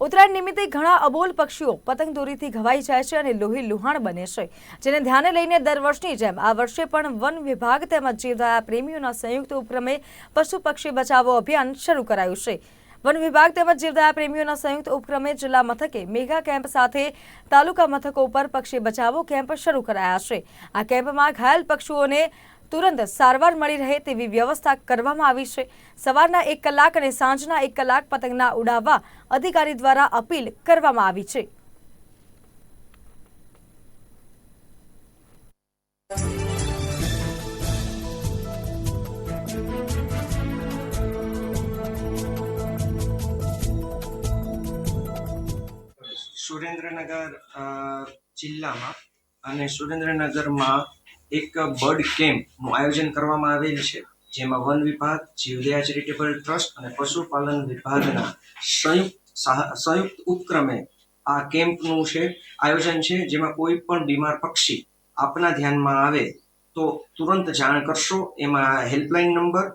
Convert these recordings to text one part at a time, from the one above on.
ઉત્તરાયણ નિમિત્તે ઘણા અબોલ પક્ષીઓ પતંગ દોરીથી ઘવાઈ જાય છે અને લોહી લુહાણ બને છે, જેને ધ્યાને લઈને દર વર્ષની જેમ આ વર્ષે પણ વન વિભાગ તેમજ જીવદયા પ્રેમીઓના સંયુક્ત ઉપક્રમે પશુ પક્ષી બચાવો અભિયાન શરૂ કરાયું છે. વન વિભાગ તેમજ જીવદયા પ્રેમીઓના સંયુક્ત ઉપક્રમે જિલ્લા મથકે મેગા કેમ્પ સાથે તાલુકા મથકો ઉપર પક્ષી બચાવો કેમ્પ શરૂ કરાયા છે. આ કેમ્પમાં ઘાયલ પક્ષીઓને તુરંત સારવાર મળી રહે તેવી વ્યવસ્થા કરવામાં આવી છે. સવારના એક કલાક અને સાંજના એક કલાક પતંગના ઉડાવવા અધિકારી દ્વારા અપીલ કરવામાં આવી છે. સુરેન્દ્રનગર જિલ્લામાં અને સુરેન્દ્રનગરમાં એક બર્ડ કેમ્પનું આયોજન કરવામાં આવેલ છે, જેમાં વન વિભાગ જીવદયા ચેરિટેબલ ટ્રસ્ટ અને પશુપાલન વિભાગના સંયુક્ત સંયુક્ત ઉપક્રમે આ કેમ્પનું છે, આયોજન છે, જેમાં કોઈ પણ બીમાર પક્ષી આપના ધ્યાનમાં આવે તો તુરંત જાણ કરશો. એમાં હેલ્પલાઇન નંબર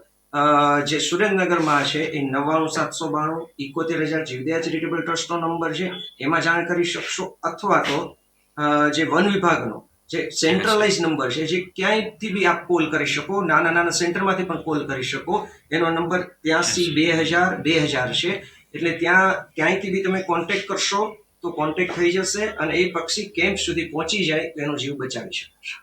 જે સુરેન્દ્રનગરમાં છે, એ નવ્વાણું સાતસો બાણું ઇકોતેર હજાર જીવદયા ચેરિટેબલ ટ્રસ્ટનો નંબર છે. એમાં જાણ કરી શકશો અથવા તો જે વન વિભાગનો જે સેન્ટ્રલાઇઝ નંબર છે જે ક્યાંયથી બી આપ કોલ કરી શકો નાના નાના સેન્ટરમાંથી પણ કોલ કરી શકો. એનો નંબર ત્યાંસી બે હજાર બે હજાર છે. એટલે ત્યાં ક્યાંયથી બી તમે કોન્ટેક્ટ કરશો તો કોન્ટેક્ટ થઈ જશે અને એ પક્ષી કેમ્પ સુધી પહોંચી જાય તો એનો જીવ બચાવી શકે